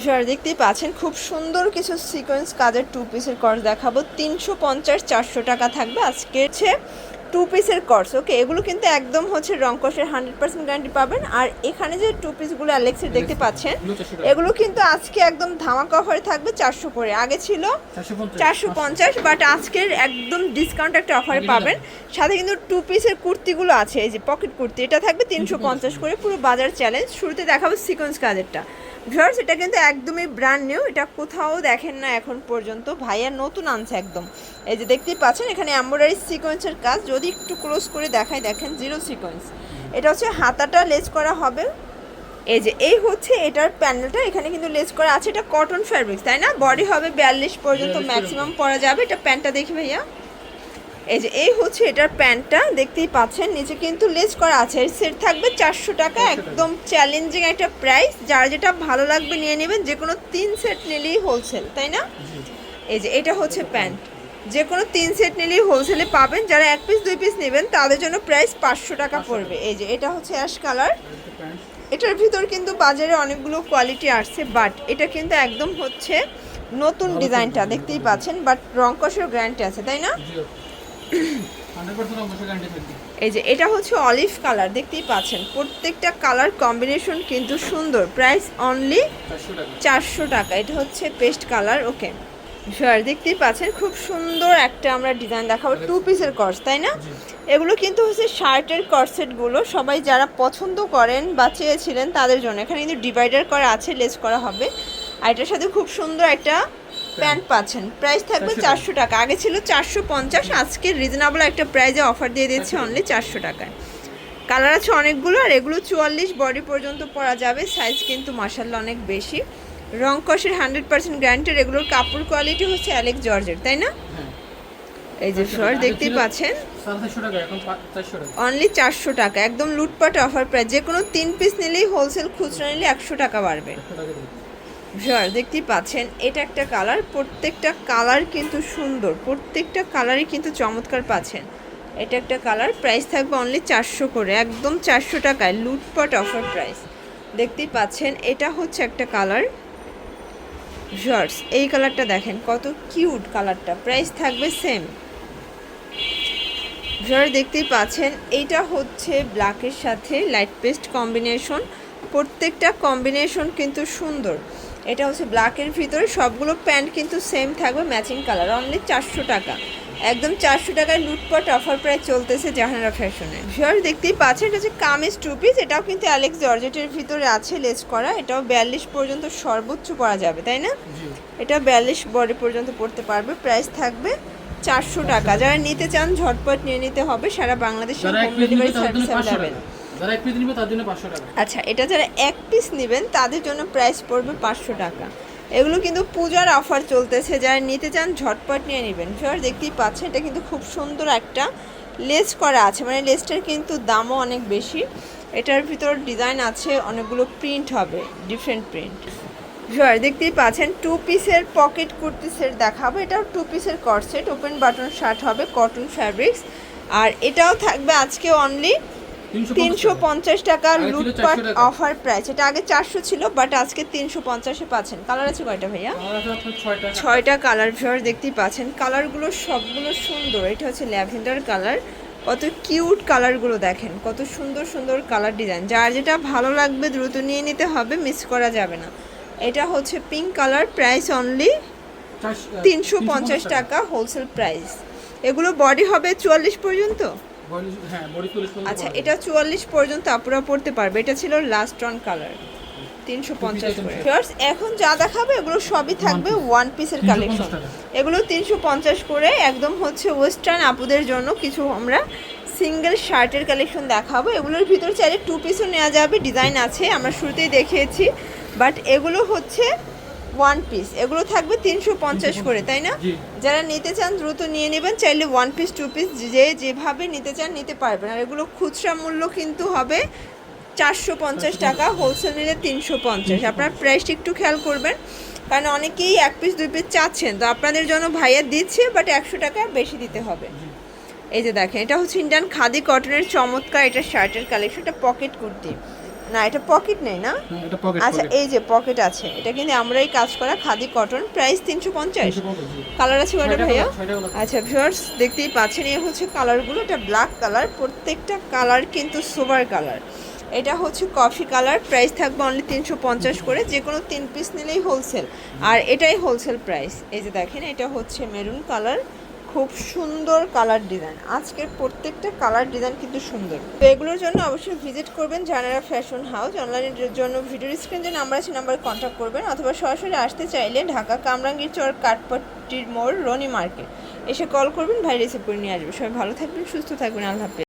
Viewer দেখতেই পাচ্ছেন খুব সুন্দর কিছু সিকোয়েন্স কাজের টু পিসের কর্স দেখাবো। তিনশো পঞ্চাশ চারশো টাকা থাকবে আজকে হচ্ছে টু পিসের কর্স ওকে এগুলো কিন্তু একদম হচ্ছে রংকসের হান্ড্রেড পার্সেন্ট গ্যারান্টি পাবেন। আর এখানে যে টু পিসগুলো অ্যালেক্সের দেখতে পাচ্ছেন এগুলো কিন্তু আজকে একদম ধামাকা অফারে থাকবে চারশো করে। আগে ছিল চারশো পঞ্চাশ বাট আজকের একদম ডিসকাউন্ট একটা অফারে পাবেন। সাথে কিন্তু টু পিসের কুর্তিগুলো আছে এই যে পকেট কুর্তি এটা থাকবে তিনশো পঞ্চাশ করে পুরো বাজার চ্যালেঞ্জ শুরুতে দেখাবো সিকোয়েন্স কাজেরটা। ভিউয়ার্স এটা কিন্তু একদমই ব্র্যান্ড নিউ এটা কোথাও দেখেন না এখন পর্যন্ত। ভাইয়া নতুন আনছে একদম। এই যে দেখতেই পাচ্ছেন এখানে এমব্রয়ডারি সিকোয়েন্সের কাজ। যদি একটু ক্লোজ করে দেখাই দেখেন জিরো সিকোয়েন্স এটা হচ্ছে হাতাটা লেজ করা হবে। এই যে এই হচ্ছে এটার প্যানেলটা এখানে কিন্তু লেস করা আছে। এটা কটন ফ্যাব্রিক্স তাই না? বডি হবে বিয়াল্লিশ পর্যন্ত ম্যাক্সিমাম পরা যাবে। এটা প্যান্টটা দেখি ভাইয়া। এই যে এই হচ্ছে এটার প্যান্টটা দেখতেই পাচ্ছেন নিচে কিন্তু লেস করা আছে। এর সেট থাকবে চারশো টাকা একদম চ্যালেঞ্জিং একটা প্রাইস যার যেটা ভালো লাগবে নিয়ে নেবেন যে কোনো তিন সেট নিলেই হোলসেল তাই না? এই যে এটা হচ্ছে প্যান্ট। যে কোনো তিন সেট নিলেই হোলসেলে পাবেন। যারা এক পিস দুই পিস নেবেন তাদের জন্য প্রাইস পাঁচশো টাকা পড়বে। এই যে এটা হচ্ছে অ্যাশ কালার এটার ভিতর কিন্তু বাজারে অনেকগুলো কোয়ালিটি আসছে বাট এটা কিন্তু একদম হচ্ছে নতুন ডিজাইনটা দেখতেই পাচ্ছেন বাট রং কষের গ্যারান্টি আছে তাই না? এই যে এটা হচ্ছে অলিভ কালার দেখতেই পাচ্ছেন। প্রত্যেকটা কালার কম্বিনেশন কিন্তু সুন্দর। প্রাইস অনলি চারশো টাকা। এটা হচ্ছে পেস্ট কালার ওকে শিওর দেখতেই পাচ্ছেন খুব সুন্দর একটা আমরা ডিজাইন দেখাবো। টু পিসের কর্স তাই না? এগুলো কিন্তু হচ্ছে শার্টের কর্সেটগুলো সবাই যারা পছন্দ করেন বা চেয়েছিলেন তাদের জন্য। এখানে কিন্তু ডিভাইডার করা আছে লেস করা হবে। আর এটার সাথে খুব সুন্দর একটা প্যান্ট পাচ্ছেন। প্রাইস থাকবে চারশো টাকা। আগে ছিল চারশো পঞ্চাশ আজকে রিজনেবল একটা প্রাইজে অফার দিয়ে দিচ্ছে অনলি চারশো টাকায়। কালার আছে অনেকগুলো আর এগুলো চুয়াল্লিশ বডি পর্যন্ত পরা যাবে। সাইজ কিন্তু মার্শাল্লাহ অনেক বেশি। রং কষের হান্ড্রেড পার্সেন্ট গ্যারান্টেড এগুলোর কাপড় কোয়ালিটি হচ্ছে অ্যালেক জর্জের তাই না? এই যে আচ্ছা, শর আগে দেখতেই পাচ্ছেন। অনলি চারশো টাকা একদম লুটপাট অফার প্রাইস যে কোনো তিন পিস নিলেই হোলসেল খুচরা নিলে একশো টাকা বাড়বে। ভিউয়ার দেখতেই পাচ্ছেন, এটা একটা কালার প্রত্যেকটা কালার কিন্তু সুন্দর, প্রত্যেকটা কালারই কিন্তু চমৎকার পাচ্ছেন। এটা একটা কালার প্রাইস থাকবে অনলি চারশো করে, একদম চারশো টাকায়, লুটপাট অফার প্রাইস দেখতেই পাচ্ছেন, এটা হচ্ছে একটা কালার ভিউয়ার্স এই কালারটা দেখেন, কত কিউট কালারটা প্রাইস থাকবে সেম ভিউয়ার দেখতেই পাচ্ছেন, এইটা হচ্ছে ব্ল্যাকের সাথে লাইট পেস্ট কম্বিনেশন প্রত্যেকটা কম্বিনেশন কিন্তু সুন্দর। এটা হচ্ছে ব্ল্যাকের ভিতরে সবগুলো প্যান্ট কিন্তু সেম থাকবে ম্যাচিং কালার অনলি চারশো টাকা। একদম চারশো টাকায় লুটপাট অফার প্রায় চলতেছে জাহানারা ফ্যাশনে ভিউয়ার দেখতেই পাচ্ছেন এটা হচ্ছে কামিজ টু পিস এটাও কিন্তু অ্যালেক্স জর্জেটের ভিতরে আছে লেস করা এটাও বিয়াল্লিশ পর্যন্ত সর্বোচ্চ পরা যাবে তাই না? এটা বিয়াল্লিশ বডি পর্যন্ত পড়তে পারবে প্রাইস থাকবে চারশো টাকা। যারা নিতে চান ঝটপট নিয়ে নিতে হবে সারা বাংলাদেশে হোম ডেলিভারি সার্ভিস অ্যাভেলেবেল আচ্ছা এটা যারা এক পিস নেবেন, তাদের জন্য প্রাইস পড়বে পাঁচশো টাকা। এগুলো কিন্তু পূজার অফার চলতেছে, যারা নিতে চান ঝটপট নিয়ে নেবেন। ফিওর দেখতেই পাচ্ছেন, এটা কিন্তু খুব সুন্দর একটা লেস করা আছে। মানে লেসটার কিন্তু দামও অনেক বেশি। এটার ভিতর ডিজাইন আছে, অনেকগুলো প্রিন্ট হবে ডিফারেন্ট প্রিন্ট ভিউয়ার দেখতেই পাচ্ছেন টু পিসের পকেট কুর্তি সেট দেখাবো। এটাও টু পিসের coord set open button shirt হবে কটন ফ্যাব্রিক্স আর এটাও থাকবে আজকে অনলি তিনশো পঞ্চাশ টাকা। লুটপাট 400 টাকা। অফার প্রাইস এটা আগে চারশো ছিল বাট আজকে তিনশো পঞ্চাশে পাচ্ছেন। কালার আছে কয়টা ভাইয়া? ছয়টা। কালার ভিউয়ার দেখতেই পাচ্ছেন। কালারগুলো সবগুলো সুন্দর। এটা হচ্ছে ল্যাভেন্ডার কালার কত কিউট কালারগুলো দেখেন। কত সুন্দর সুন্দর কালার ডিজাইন যার যেটা ভালো লাগবে দ্রুত নিয়ে নিতে হবে মিস করা যাবে না। এটা হচ্ছে পিঙ্ক কালার প্রাইস অনলি তিনশো পঞ্চাশ টাকা। হোলসেল প্রাইস এগুলো বডি হবে চুয়াল্লিশ পর্যন্ত? হ্যাঁ আচ্ছা এটা চুয়াল্লিশ পর্যন্ত আপুরা পড়তে পারবে। এটা ছিল লাস্ট অন কালার তিনশো পঞ্চাশ করে। এখন যা দেখাবে এগুলো সবই থাকবে ওয়ান পিসের কালেকশন এগুলো তিনশো পঞ্চাশ করে একদম হচ্ছে ওয়েস্টার্ন আপুদের জন্য কিছু আমরা সিঙ্গেল শার্টের কালেকশন দেখাবো। এগুলোর ভিতর চাইলে টু পিসও নেওয়া যাবে। ডিজাইন আছে আমরা শুরুতেই দেখিয়েছি। বাট এগুলো হচ্ছে ওয়ান পিস এগুলো থাকবে তিনশো পঞ্চাশ করে তাই না? যারা নিতে চান দ্রুত নিয়ে নেবেন। চাইলে ওয়ান পিস টু পিস যে যেভাবে নিতে চান নিতে পারবেন। আর এগুলো খুচরা মূল্য কিন্তু হবে চারশো পঞ্চাশ টাকা হোলসেল নিলে তিনশো পঞ্চাশ। আপনার প্রাইসটা একটু খেয়াল করবেন কারণ অনেকেই এক পিস দুই পিস চাচ্ছেন। তো আপনাদের জন্য ভাইয়া দিচ্ছে বাট একশো টাকা বেশি দিতে হবে। এই যে দেখেন এটা হচ্ছে ইন্ডিয়ান খাদি কটনের চমৎকার এটা শার্টের কালেকশন এটা পকেট কুর্তি। না এটা পকেট নেই না? এটা পকেট আচ্ছা এই যে পকেট আছে এটা কিন্তু আমরাই কাজ করা খাদি কটন প্রাইস তিনশো পঞ্চাশ। কালার আছে কয়টা ভাইয়া। আচ্ছা ভিউয়ার্স দেখতেই পাচ্ছেন এই হচ্ছে কালারগুলো এটা ব্ল্যাক কালার প্রত্যেকটা কালার কিন্তু সোবার কালার এটা হচ্ছে কফি কালার প্রাইস থাকবে অনলি তিনশো পঞ্চাশ করে যে কোনো তিন পিস নিলেই হোলসেল আর এটাই হোলসেল প্রাইস এই যে দেখেন এটা হচ্ছে মেরুন কালার খুব সুন্দর কালার ডিজাইন আজকের প্রত্যেকটা কালার ডিজাইন কিন্তু সুন্দর। তো এগুলোর জন্য অবশ্যই ভিজিট করবেন জানারা ফ্যাশন হাউস অনলাইনের জন্য ভিডিও স্ক্রিন যে নাম্বার আছে নাম্বারে কন্ট্যাক্ট করবেন। অথবা সরাসরি আসতে চাইলে ঢাকা কামরাঙ্গীর চর কাঠপট্টির মোড় রনি মার্কেট এসে কল করবেন, ভাই রিসিভ করে নিয়ে আসবে। সবাই ভালো থাকবেন, সুস্থ থাকবেন, আল্লাহ